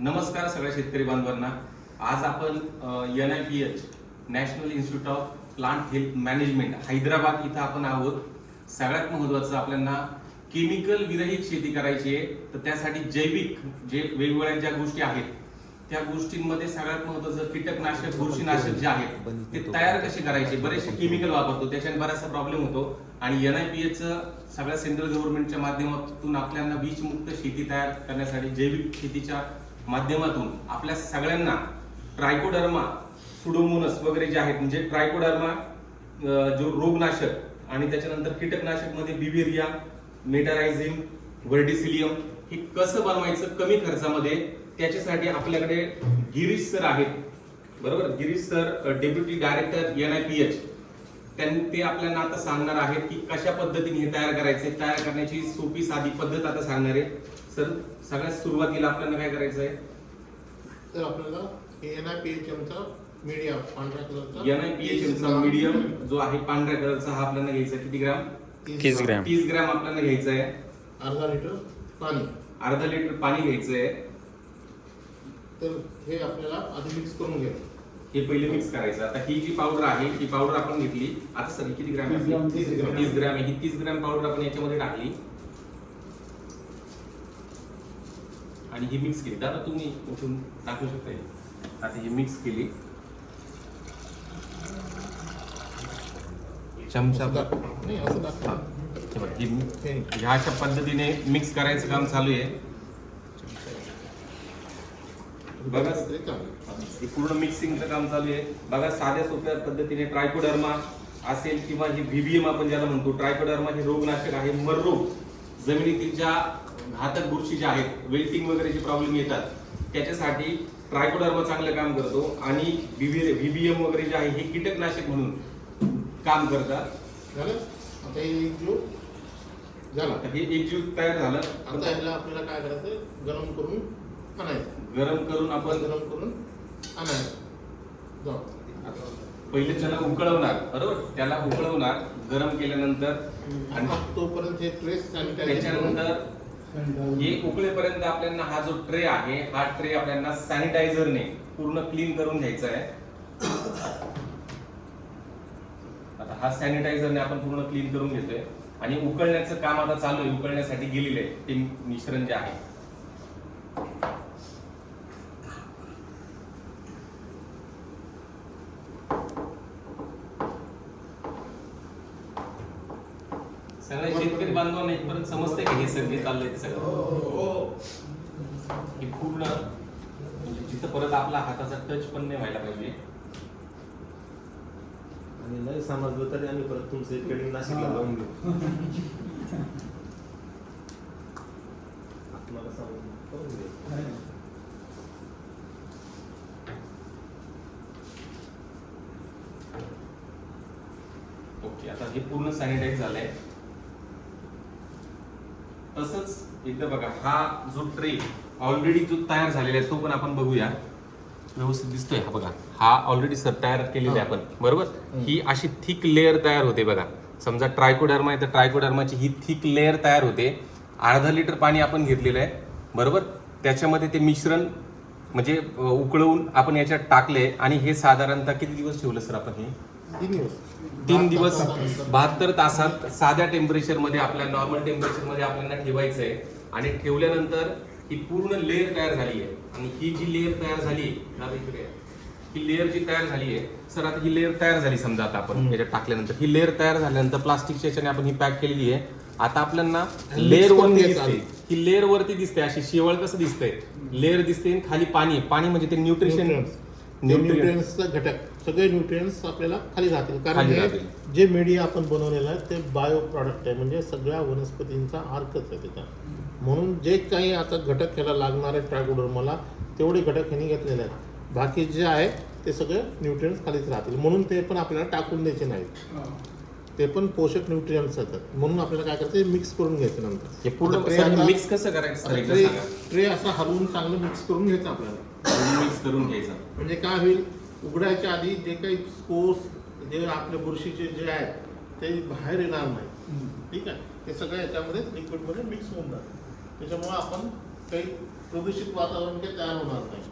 नमस्कार सगळ्या शेतकरी बांधवांना. आज आपण N I P H national institute of plant health management Hyderabad इथं आपण आहोत. सगळ्यात महत्वाचं आपल्याला केमिकल विरहित शेती करायची आहे. तर त्यासाठी जैविक जे वेगवेगळ्या ज्या गोष्टी आहेत त्या गोष्टींमध्ये सगळ्यात महत्वाचं कीटकनाशक बुरशीनाशक जे आहेत ते तयार कसे करायचे? बरेचसे केमिकल वापरतो त्याच्याने बराचसा प्रॉब्लेम होतो. आणि एन आय पी सगळ्या सेंट्रल गव्हर्नमेंटच्या माध्यमातून आपल्याला विषमुक्त शेती तयार करण्यासाठी जैविक शेतीच्या माध्यमातून आपल्या सगळ्यांना ट्रायकोडर्मा सुडोमोनस वगैरे जे आहेत म्हणजे ट्रायकोडर्मा जो रोगनाशक आणि त्याच्यानंतर कीटकनाशकमध्ये बिबेरिया बिव्हेरिया मेटारायझिंग व्हर्डिसिलियम हे कसं बनवायचं कमी खर्चामध्ये त्याच्यासाठी आपल्याकडे गिरीश सर आहेत. बरोबर? Girish sir deputy director N I P H. त्यांनी ते आपल्याला आता सांगणार आहेत की कशा पद्धतीने हे तयार करायचे तयार करण्याची सोपी साधी पद्धत आता सांगणार आहे. सर सगळ्यात सुरुवातीला आपल्याला काय करायचं आहे? तर आपल्याला एन आय पी एच एमचा मीडिया पांढऱ्या कलरचा. एन आय पी एच चा मीडियम जो आहे पांढऱ्या कलरचा हा आपल्याला घ्यायचा आहे. किती ग्राम? तीस ग्रॅम. तीस ग्रॅम आपल्याला घ्यायचं आहे. अर्धा लिटर पाणी. अर्धा लिटर पाणी घ्यायचं आहे. तर हे आपल्याला आधी मिक्स करून घ्यायचं. हे पहिले मिक्स करायचं. आता ही जी पावडर आहे ही पावडर आपण घेतली. आता सर किती ग्रॅम आहे? तीस ग्रॅम. तीस ग्रॅम. आहे. ही तीस ग्रॅम पावडर आपण याच्यामध्ये टाकली. आणि ही मिक्स केली. दादा तुम्ही उठून टाकू शकता हे. आता ही मिक्स केली. चमचा. ह्या अशा पद्धतीने मिक्स करायचं काम चालू आहे. बघा. हे पूर्ण मिक्सिंगचं काम चालू आहे. बघा साध्या सोप्या पद्धतीने ट्रायकोडर्मा असेल किंवा हे व्हीबीएम आपण ज्याला म्हणतो ट्रायकोडर्मा हे रोगनाशक आहे मररोग जमिनीतील ज्या घातक बुरशी ज्या आहेत वेल्टिंग वगैरेचे प्रॉब्लेम येतात त्याच्यासाठी ट्रायकोडर्मा चांगलं काम करतो आणि व्हीबीएम वगैरे जे आहे हे कीटकनाशक म्हणून काम करतात. झालं? आता हे एक जीव झाला. हे एकजीव तयार झालं. आता ह्याला आपल्याला काय करायचं गरम करून आणायचं. गरम करून आपण गरम करून आणायचं. जाऊ. पहिले त्याला उकळवणार बरोबर? त्याला उकळवणार गरम केल्यानंतर आणि तोपर्यंत हे त्याच्यानंतर हे उकळेपर्यंत आपल्याला हा जो ट्रे आहे हा ट्रे आपल्याला सॅनिटायझरने पूर्ण क्लीन करून घ्यायचा आहे. आता हा सॅनिटायझरने आपण पूर्ण क्लीन करून घेतोय. आणि उकळण्याचं काम आता चालू आहे उकळण्यासाठी गेलेलं आहे. ते मिश्रण जे आहे सगळ्या शेतकरी बांधवांना इथपर्यंत समजतंय का हे सगळे चाललंय ते सगळं. हे पूर्ण म्हणजे जिथं परत आपला हाताचा टच पण नाही व्हायला पाहिजे. आणि नाही समजलं तरी आम्ही परत तुमचे ट्रेडिंग नाशिकला लावून देऊ आपल्याला सांगून करून देऊ ओके आता हे पूर्ण सॅनिटाईज झालंय. तसंच एकदा बघा हा जो ट्रे ऑलरेडी जो तयार झालेला आहे तो पण आपण बघूया. व्यवस्थित दिसतोय हा बघा. हा ऑलरेडी सर तयार केलेला आहे आपण. बरोबर? ही अशी थिक लेअर तयार होते बघा. समजा ट्रायकोडर्मा आहे तर ट्रायकोडर्माची ही थिक लेअर तयार होते. अर्धा लिटर पाणी आपण घेतलेलं आहे. बरोबर? त्याच्यामध्ये ते मिश्रण म्हणजे उकळवून आपण याच्यात टाकले आणि हे साधारणतः किती दिवस ठेवलं सर आपण हे? तीन दिवस. बहात्तर तासात साध्या टेम्परेचरमध्ये आपल्या नॉर्मल टेम्परेचरमध्ये आपल्याला ठेवायचं आहे आणि ठेवल्यानंतर ही पूर्ण लेअर तयार झाली आहे आणि ही जी लेअर तयार झाली आहे. ही लेअर जी तयार झाली आहे सर आता ही लेअर तयार झाली समजा आता आपण याच्यात टाकल्यानंतर. ही लेअर तयार झाल्यानंतर प्लास्टिकच्या याच्याने आपण ही पॅक केलेली आहे. आता आपल्याला लेअर वरती दिसते. ही लेअर वरती दिसते. अशी शेवळ कसं दिसतंय? लेअर दिसते आणि खाली पाणी पाणी म्हणजे ते न्यूट्रिशन न्यूट्रिएंट्सचा घटक. सगळे न्यूट्रिएंट्स आपल्याला खाली जातील. कारण खाली हे जातील. जे मीडिया आपण बनवलेलं आहे ते बायो प्रॉडक्ट आहे. म्हणजे सगळ्या वनस्पतींचा अर्कच आहे त्याचा म्हणून जे काही आता घटक ह्याला लागणारे ट्रायकोडर्माला तेवढे घटक ह्यांनी घेतलेले आहेत. बाकी जे आहे ते सगळे न्यूट्रिएंट्स खालीच राहतील. म्हणून ते पण आपल्याला टाकून द्यायचे नाहीत. ते पण पोषक न्यूट्रिएंट्स येतात म्हणून आपल्याला काय करायचं मिक्स करून घ्यायचं नंतर. हे पूर्ण आता tray सर, आता- मिक्स कसं करायचं सर एकदा ट्रे सांगा. ट्रे असं हलवून चांगलं मिक्स करून घ्यायचं आपल्याला. मिक्स करून घ्यायचं. म्हणजे काय होईल उघडायच्या आधी जे काही स्पोर्स जे आपले बुरशीचे जे आहेत ते बाहेर येणार नाही. ठीक आहे? ते सगळं याच्यामध्ये लिक्विडमध्ये मिक्स होऊन जातं. त्याच्यामुळं आपण काही प्रदूषित वातावरण काही तयार होणार नाही.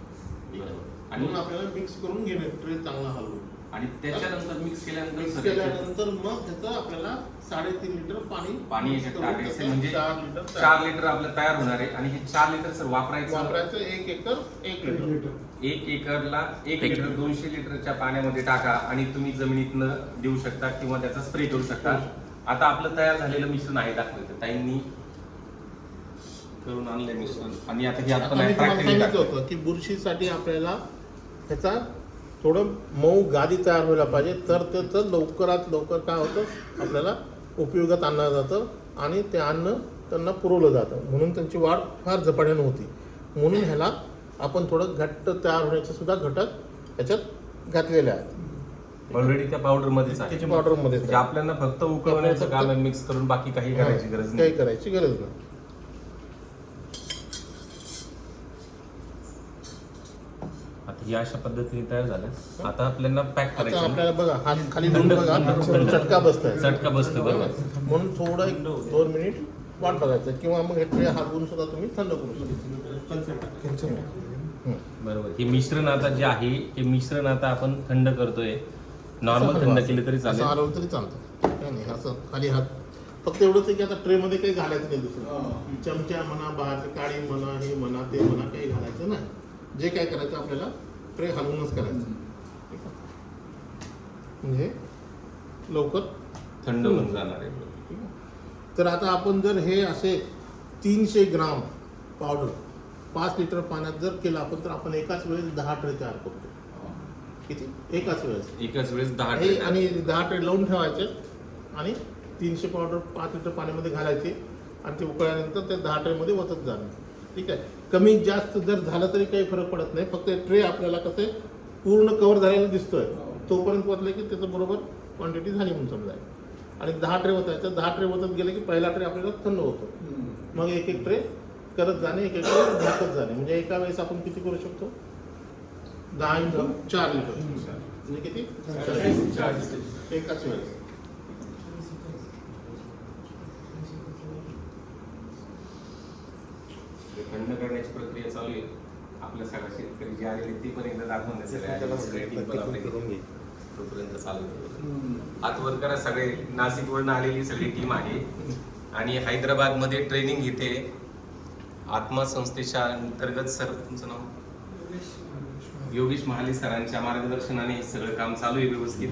ठीक आहे? आणि- म्हणून आपल्याला मिक्स करून घेणे ट्रे चांगला हलवून आणि त्याच्यानंतर मिक्स मिक्स केल्यानंतर याच्यात केल्यानंतर मग त्याचं आपल्याला साडेतीन लिटर पाणी पाणी mix याच्यात करून टाकायचं त्याचं म्हणजे चार लिटर. चार लिटर आपलं तयार होणार आहे. आणि हे चार लिटर सर वापरायचं? वापरायचं एक एकर एक लिटर. एक एकरला एक लिटर दोनशे लिटरच्या पाण्यामध्ये टाका आणि तुम्ही जमिनीतनं देऊ शकता किंवा त्याचा स्प्रे करू शकता. आता आपलं तयार झालेलं मिश्रण आहे दाखवायचं ताईंनी करून आणलंय मिश्रण. आणि आता हे आता आपण मी तुम्हाला practically सांगितलं टाकतोय. होतं की बुरशीसाठी आपल्याला त्याचा थोडं मऊ गादी तयार व्हायला पाहिजे. तर त्याचं लवकरात लवकर काय होतं? आपल्याला उपयोगात आणलं जातं आणि ते अन्न त्यांना पुरवलं जातं. म्हणून त्यांची वाढ फार झपाट्यानं होती. म्हणून ह्याला आपण थोडं घट्ट तयार होण्याचे सुद्धा घटक ह्याच्यात घातलेले आहेत. ऑलरेडी त्या पावडर मध्येच आहे. त्याची पावडरमध्ये आपल्याला फक्त उकळवण्याचं काम मिक्स करून बाकी काही करायची गरज काही नाही. करायची गरज नाही. ही अशा पद्धतीने तयार झालं. आता आपल्याला पॅक आता करायचं. आपल्याला बघा हात खाली धरून बघा चटका बसतोय. चटका बसतो बरोबर. म्हणून थोडं एक दोन मिनिट वाट बघायचं किंवा मग हे ट्रे हलवून सुद्धा तुम्ही थंड करू शकता. हं. बरोबर. हे मिश्रण आता जे आहे हे मिश्रण आता आपण थंड करतोय. नॉर्मल थंड केलं तरी असं चालेल हलवलं तरी चालतं. काय नाही असं खाली हात. फक्त एवढंच आहे की आता ट्रेमध्ये काही घालायचं नाही दुसरं. चमचा म्हणा बाहेरची काळी म्हणा हे म्हणा ते म्हणा काही घालायचं नाही. जे काय करायचं आपल्याला ट्रे हलवूनच करायचं. ठीक आहे? म्हणजे लवकर थंड होऊन जाणार आहे. ठीक आहे? तर आता आपण जर हे असे तीनशे ग्राम पावडर पाच लिटर पाण्यात जर केलं आपण तर आपण एकाच वेळेस दहा ट्रे तयार करतो. किती? एकाच वेळेस. एकाच वेळेस दहा हे आणि दहा ट्रे लावून ठेवायचे आणि तीनशे पावडर पाच लिटर पाण्यामध्ये घालायचे आणि ते उकळल्यानंतर ते दहा ट्रेमध्ये ओतत जाणे ठीक आहे. कमी जास्त जर झालं तरी काही फरक पडत नाही. फक्त ट्रे आपल्याला कसे पूर्ण कव्हर झालेला दिसतोय. तोपर्यंत ओतले की त्याचं बरोबर क्वांटिटी झाली म्हणून समजाय आणि दहा ट्रे होतायचं दहा ट्रे होतत गेले की पहिला ट्रे आपल्याला थंड होतो. मग एक एक ट्रे करत जाणे एक एक ट्रे झाकत जाणे. म्हणजे एका वेळेस आपण किती करू शकतो? दहा इंटू चार लिटर. म्हणजे किती. एकाच वेळेस ते थंड करण्याची प्रक्रिया चालू आहे. आपल्या सगळ्या शेतकरी जे आलेले ते पण एकदा दाखवून तोपर्यंत चालू आहे. हात वर करा सगळे नाशिक वरून आलेली सगळी टीम आहे. आणि हैदराबादमध्ये ट्रेनिंग घेते आत्मा संस्थेच्या अंतर्गत सर तुमचं नाव? योगेश महाले सरांच्या मार्गदर्शनाने सगळं काम चालू आहे व्यवस्थित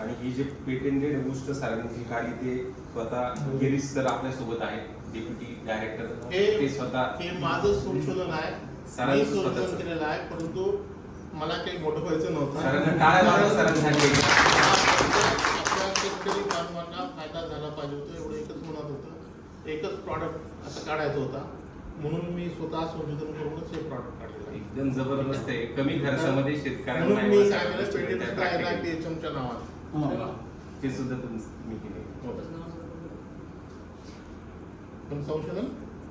आणि ही जे पेटेंटेड गोष्ट सरांनी जी काढली ते स्वतः गिरीश सर आपल्यासोबत आहेत डेप्युटी डायरेक्टर ते स्वतः हे माझं संशोधन आहे. सरांचं मी संशोधन. केलेलं आहे परंतु मला काही मोठं व्हायचं नव्हतं. सरांना आपल्या शेतकरी बांधवांना फायदा झाला पाहिजे होता एवढं एकच म्हणत होतं. एकच प्रॉडक्ट असं काढायचं होता. म्हणून मी स्वतः संशोधन करूनच हे प्रॉडक्ट काढलेलं एकदम जबरदस्त आहे. कमी खर्चामध्ये शेतकऱ्यांना मी practically. टीएचएमच्या नावात ते सुद्धा मी केले पण संशोधन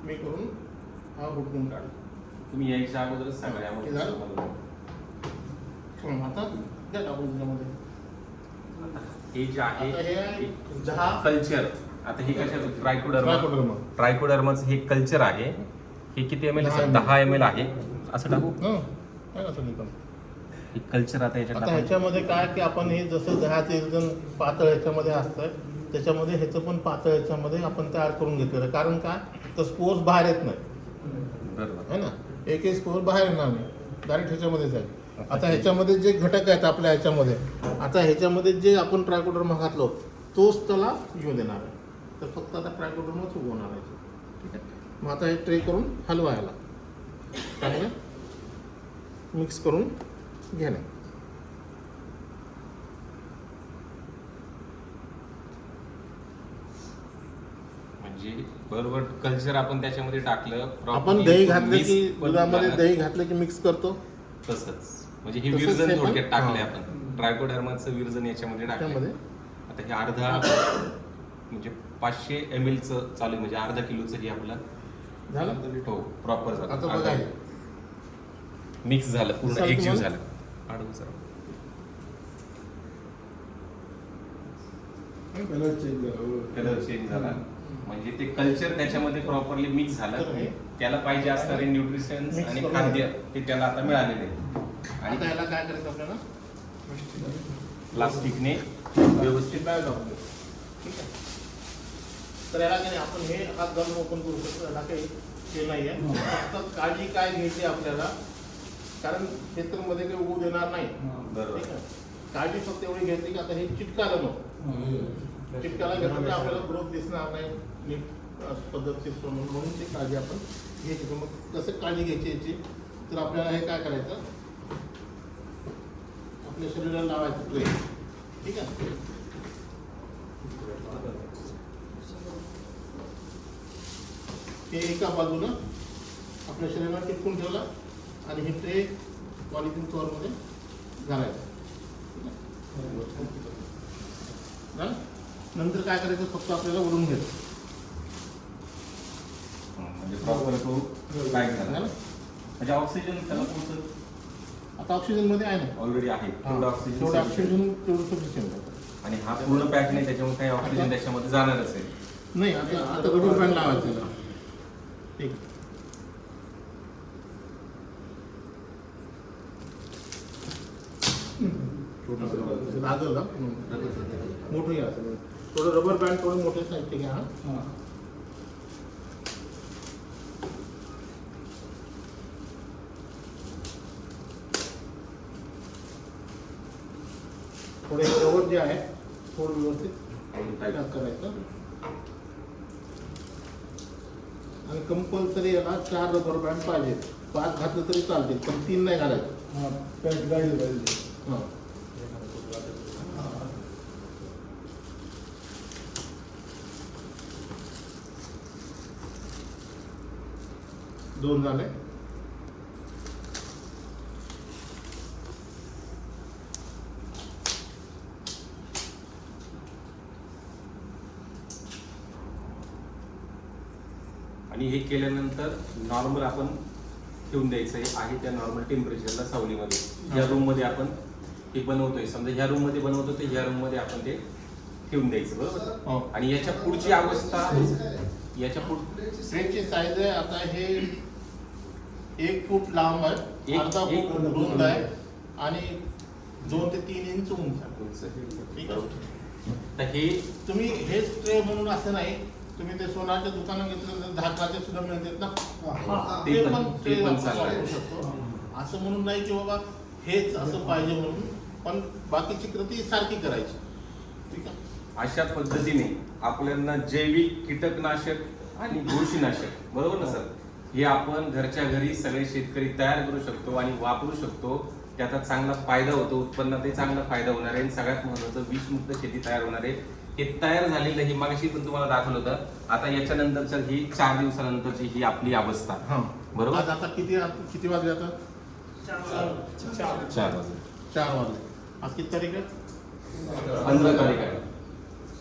मी करून हा हुडकून काढला तुम्ही यायच्या अगोदरच? पण आता द्या टाकून त्याच्यामध्ये. हे जे आता हे आहे आहे दहा कल्चर आता हे कशाचं? Trichoderma Trichoderma. ट्रायकोडर्माचं हे कल्चर आहे. हे किती एम एल दहा ml. दहा एम एल आहे. असं टाकू? हे कल्चर आता याच्यात आता. ह्याच्यामध्ये काय की आपण हे जसं दह्याचं एकदम पातळ ह्याच्यामध्ये असतंय त्याच्यामध्ये ह्याचं पण पातळ ह्याच्यामध्ये आपण तयार करून घेतलेलं आहे. कारण काय तर स्पोर्स बाहेर येत नाही बरोबर. है ना? एक एक स्कोर बाहेर येणार नाही. डायरेक्ट ह्याच्यामध्येच आहे. आता ह्याच्यामध्ये जे घटक आहेत आपल्या ह्याच्यामध्ये आता ह्याच्यामध्ये जे आपण ट्रायकोडर्मा घातलो तोच त्याला येऊ देणार आहे. तर फक्त आता ट्रायकोडर्माच उगवणार आहे. ठीक आहे? मग आता हे ट्रे करून हलवायला. चांगलं? मिक्स करून घेणे. म्हणजे बरोबर कल्चर आपण त्याच्यामध्ये टाकलं आपण दही घातलं की दुधामध्ये झालं. दही घातलं की मिक्स करतो? तसंच. म्हणजे हे विरजन थोडक्यात टाकले. आपण. ट्रायकोडर्माचं विरजन याच्यामध्ये टाकले आता हे अर्धा म्हणजे पाचशे एम एलचं चालू आहे म्हणजे अर्धा किलोचं हे आपलं झालं? हो प्रॉपर हे. मिक्स झालं पूर्ण एकजीव? झालं. आडवं जरा. कलर चेंज झाला? म्हणजे ते कल्चर त्याच्यामध्ये प्रॉपरली मिक्स झालं. हे? त्याला पाहिजे असणारे न्यूट्रिशन आणि खाद्य ते त्याला आता मिळालेले आणि याला काय करायचं आपल्याला? प्लास्टिकने व्यवस्थित बॅग टाकून. ठीक आहे. तर याला की नाही आपण हे हा गम ओपन करू शकतो. याला काही हे नाही आहे फक्त काळजी काय घ्यायची आपल्याला कारण क्षेत्रामध्ये काही उगू देणार नाही. बरोबर ठीक आहे? काळजी फक्त एवढी घ्यायची की आता हे चिटकालं नको. चिटकाला घेतलं तर आपल्याला ग्रोथ दिसणार नाही. नीट अ, पद्धतशीर म्हणून म्हणून ती काळजी आपण घ्यायची. तर मग कसं काळजी घ्यायची याची? तर आपल्याला हे काय करायचं? आपल्या शरीराला लावायचं ठीक आहे? हे एका बाजूनं आपल्या शरीराला टिकून ठेवला. आणि हे ट्रे पॉलिथिन कवरमध्ये घालायचं? नंतर काय करायचं? फक्त आपल्याला ओढून घ्यायचं. म्हणजे झालं? म्हणजे ऑक्सिजन त्याला पोहोचत आता ऑक्सिजनमध्ये आहे ना? ऑलरेडी आहे. तेवढं ऑक्सिजन तेवढं sufficient. ऑक्सिजन तेवढं सफिशियंट आणि हा पूर्ण पॅक नाही त्याच्यामुळे काही ऑक्सिजन त्याच्यामध्ये जाणारच आहे नाही आता रबर बँड लावायचं. ठीक छोटंसं लागल ना मोठं घ्या. थोडं रबर बँड थोडं मोठं साहित्य घ्या हा. थोडे कवर जे आहे थोडं व्यवस्थित टाईट करायचं. आणि कंपल्सरी याला चार रबर बँड पाहिजे पाच घातलं तरी चालतील पण तीन नाही घालायचं. हां. दोन झाले. आणि हे केल्यानंतर नॉर्मल आपण ठेवून द्यायचं आहे आहे त्या नॉर्मल टेम्परेचरला सावलीमध्ये. ज्या रूममध्ये आपण हे बनवतोय. समजा ह्या रूममध्ये बनवतो तर ह्या रूममध्ये आपण ते ठेवून द्यायचं. बरोबर? हो. आणि याच्या पुढची अवस्था याच्या पुढ ट्रेनची साईज आहे. आता हे एक फूट लांब आहे एक- अर्धा एक- फूट रुंद आहे आणि दोन ते तीन इंच उंच आहे. ठीक आहे? तर हे तुम्ही हेच ट्रे म्हणून असं नाही तुम्ही ते सोनाच्या दुकानात घेतलं तर धाकाचे सुद्धा मिळतात ना. ते ते पण- ते पण आपण चांगलं आहे. वापरू शकतो. असं म्हणून नाही की बाबा हेच असं पाहिजे म्हणून पण बाकीची कृती सारखी करायची. ठीक आहे? अशा पद्धतीने आपल्याला जैविक कीटकनाशक आणि बुरशीनाशक बरोबर ना सर? हे आपण घरच्या घरी सगळे शेतकरी तयार करू शकतो आणि वापरू शकतो. त्याचा चांगला फायदा होतो उत्पन्नातही चांगला फायदा होणार आहे आणि सगळ्यात महत्वाचं विषमुक्त शेती तयार होणार आहे. हे तयार झालेलं ही मागाशी पण तुम्हाला दाखवलं होतं. आता याच्यानंतरच्या ही चार दिवसानंतरची ही आपली अवस्था. बरोबर. आता किती किती वाजले आता? चार वाजता चार वाजले. आज किती तारीख आहे? पंधरा तारीख आहे.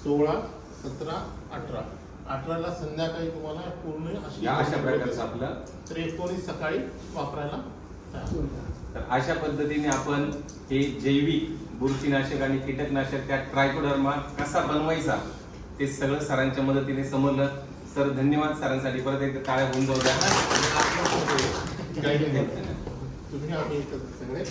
सोळा सतरा अठरा. अठराला संध्याकाळी तुम्हाला पूर्ण अशी या अशा प्रकारचं आपलं तर एकोणीस सकाळी वापरायला तयार. तर अशा पद्धतीने आपण हे जैविक बुरशीनाशक आणि कीटकनाशक त्या ट्रायकोडर्मा कसा बनवायचा ते सगळं सरांच्या मदतीने समजलं. सर धन्यवाद सरांसाठी. परत एकदा टाळ्या होऊन जाऊ द्या. काही नाही. तुम्ही आम्ही एकत्र सगळे.